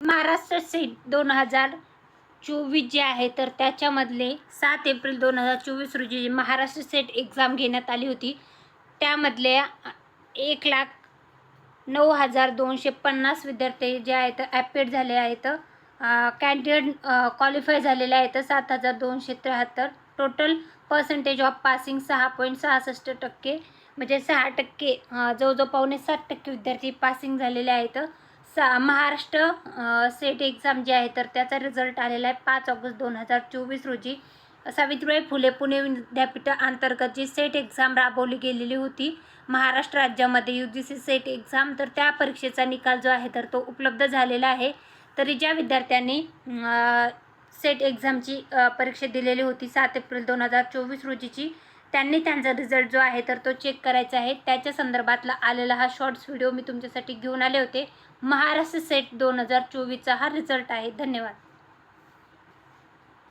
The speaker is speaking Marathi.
महाराष्ट्र सेट दोन हजार चोवीस जे आहे तर त्याच्यामधले सात एप्रिल दोन हजार चोवीस रोजी जी महाराष्ट्र सेट एक्झाम घेण्यात आली होती. त्यामधले एक लाख नऊ हजार दोनशे पन्नास विद्यार्थी जे आहेत ॲपेड झाले आहेत कॅन्डिडेट क्वालिफाय झालेले आहेत सात हजार दोनशे त्र्याहत्तर. टोटल पर्सेंटेज ऑफ पासिंग सहा पॉईंट सहासष्ट टक्के म्हणजे सहा टक्के जवळजवळ पावणे सात टक्के विद्यार्थी पासिंग झालेले आहेत. सा महाराष्ट्र सेट एक्झाम जी आहे तर त्याचा रिझल्ट आलेला आहे पाच ऑगस्ट दोन हजार चोवीस रोजी. सावित्रीबाई फुले पुणे विद्यापीठ अंतर्गत जी सेट एक्झाम राबवली गेलेली होती महाराष्ट्र राज्यामध्ये U G C SET exam तर त्या परीक्षेचा निकाल जो आहे तर तो उपलब्ध झालेला आहे. तरी ज्या विद्यार्थ्यांनी सेट एक्झामची परीक्षा दिलेली होती सात एप्रिल दोन हजार चोवीस रोजीची त्यांनी त्यांचा रिझल्ट जो आहे तर तो चेक करायचा आहे. त्याच्या संदर्भातला आलेला हा शॉर्ट्स व्हिडिओ मी तुमच्यासाठी घेऊन आले होते. महाराष्ट्र सेट दोन हजार चोवीसचा हा रिझल्ट आहे. धन्यवाद.